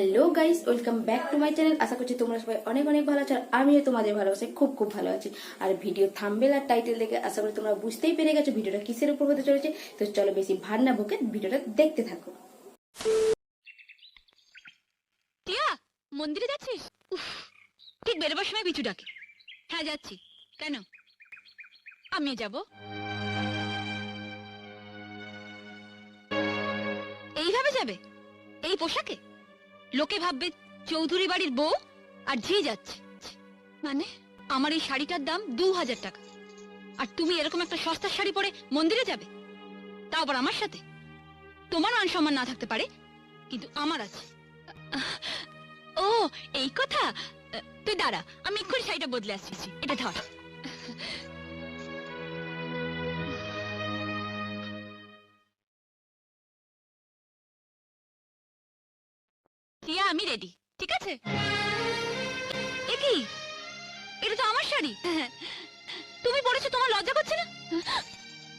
Hello guys welcome back to my channel আশা করছি তোমরা সবাই অনেক অনেক ভালো আছো আর আমিও তোমাদের ভালোবাসে, খুব খুব ভালো আছি। আর ভিডিও থাম্বেল আর টাইটেল দেখে আশা করি তোমরা বুঝতেই পেরে গেছো ভিডিওটা কিসের উপর হতে চলেছে। তো চলো বেশি ভার না বকে ভিডিওটা দেখতে থাকো। টিয়া, মন্দিরে যাচ্ছিস? ঠিক বেরোবার সময় বিচু ডাকে। হ্যাঁ যাচ্ছি। কেন? আমিও যাব। এইভাবে যাবে? এই পোশাকে? লোকে ভাববে চৌধুরী বাড়ির বউ আর ঝি যাচ্ছে। মানে আমার এই শাড়িটার দাম দু হাজার টাকা। আর তুমি এরকম একটা সস্তার শাড়ি পরে মন্দিরে যাবে? তাও আবার আমার সাথে? তোমার মান সম্মান না থাকতে পারে, কিন্তু আমার আছে। ও, এই কথা? তুই দাঁড়া, আমি এক্ষুনি শাড়িটা বদলে আসছি এটা ধর। টিয়া আমি রেডি ঠিক আছে? এটা তো আমার শাড়ি। তুমি তোমার লজ্জা করছে না?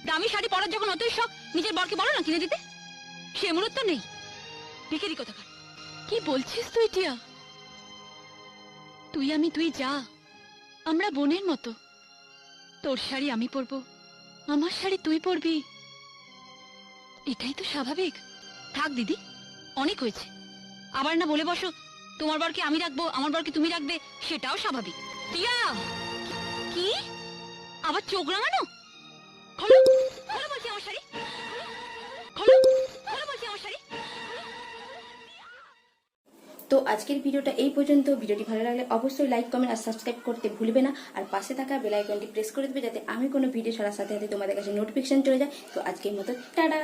দামি শাড়ি পরার যখন অতই শখ, নিজের বরকে বলো না কিনে দিতে? সে নেই। কোথাকার। কি বলছিস তুই, টিয়া? তুই আমি তুই যা। আমরা বোনের মতো। তোর শাড়ি আমি পরবো। আমার শাড়ি তুই পরবি। এটাই তো স্বাভাবিক। থাক, দিদি। অনেক হয়েছে। আবার না বলে বসো। তোমার বরকে আমি রাখব, আমার বরকে তুমি রাখবে, সেটাও স্বাভাবিক। টিয়া! কি? আবার চোখ রাঙানো? তো আজকের ভিডিওটা এই পর্যন্ত। ভিডিওটি ভালো লাগলে অবশ্যই লাইক, কমেন্ট আর সাবস্ক্রাইব করতে ভুলবে না। আর পাশে থাকা বেল আইকনটি প্রেস করে দেবে যাতে আমি কোনো ভিডিও ছাড়ার সাথে সাথে তোমাদের কাছে নোটিফিকেশন চলে যায়। তো আজকের মতো, টাটা!